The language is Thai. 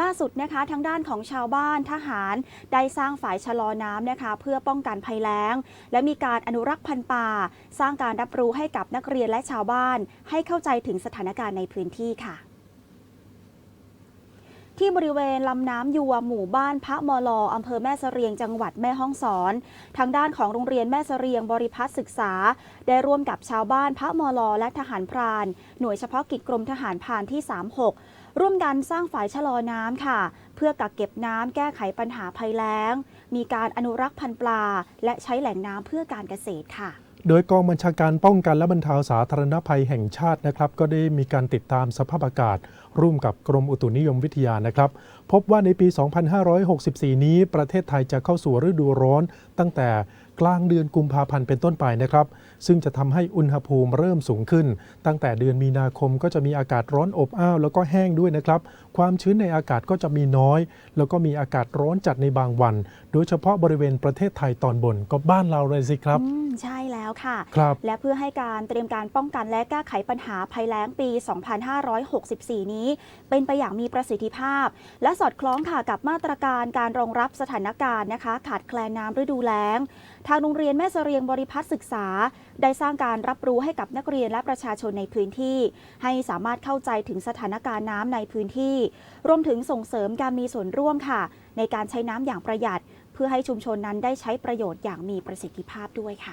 ล่าสุดนะคะทางด้านของชาวบ้านทหาร ได้สร้างฝายชะลอน้ำนะคะ เพื่อป้องกันภัยแล้ง และมีการอนุรักษ์พันธุ์ป่า สร้างการรับรู้ให้กับนักเรียนและชาวบ้าน ให้เข้าใจถึงสถานการณ์ในพื้นที่ค่ะ ที่บริเวณลำน้ำยัวหมู่บ้านพระมอลออำเภอแม่เสรียงจังหวัดแม่ฮ่องสอน ทางด้านของโรงเรียนแม่เสรียงบริพัฒน์ศึกษา ได้ร่วมกับชาวบ้านพระมอลอและทหารพราน หน่วยเฉพาะกิจกรมทหารพรานที่ 36 ร่วมกันสร้างฝายชะลอน้ำค่ะ เพื่อกักเก็บน้ำแก้ไขปัญหาภัยแล้ง มีการอนุรักษ์พันธุ์ปลา และใช้แหล่งน้ำเพื่อการเกษตรค่ะ โดยกองบัญชาการป้องกันและบรรเทาสาธารณภัยแห่งชาตินะครับ ก็ได้มีการติดตามสภาพอากาศ ร่วมกับกรมอุตุนิยมวิทยานะครับ พบว่าในปี 2564 นี้ประเทศไทยจะเข้าสู่ฤดูร้อน ตั้งแต่กลางเดือนกุมภาพันธ์เป็นต้นไปนะครับ ซึ่งจะทำให้อุณหภูมิเริ่มสูงขึ้น ตั้งแต่เดือนมีนาคมก็จะมีอากาศร้อนอบอ้าวแล้วก็แห้งด้วยนะครับ ความชื้นในอากาศก็จะมีน้อย แล้วก็มีอากาศร้อนจัดในบางวัน โดยเฉพาะบริเวณประเทศไทยตอนบนก็บ้านเราเลยสิครับ ใช่แล้วค่ะครับและเพื่อให้การเตรียมการป้องกันและแก้ไขปัญหาภัยแล้งปี 2564 นี้ เป็นไปอย่างมีประสิทธิภาพ และสอดคล้องค่ะกับมาตรการการรองรับสถานการณ์นะคะ ขาดแคลนน้ำฤดูแล้ง ทางโรงเรียนแม่เสรียงบริพัฒน์ศึกษา ได้สร้างการรับรู้ให้กับนักเรียนและประชาชนในพื้นที่ ให้สามารถเข้าใจถึงสถานการณ์น้ำในพื้นที่ รวมถึงส่งเสริมการมีส่วนร่วมค่ะ ในการใช้น้ำอย่างประหยัด เพื่อให้ชุมชนนั้นได้ใช้ประโยชน์อย่างมีประสิทธิภาพด้วยค่ะ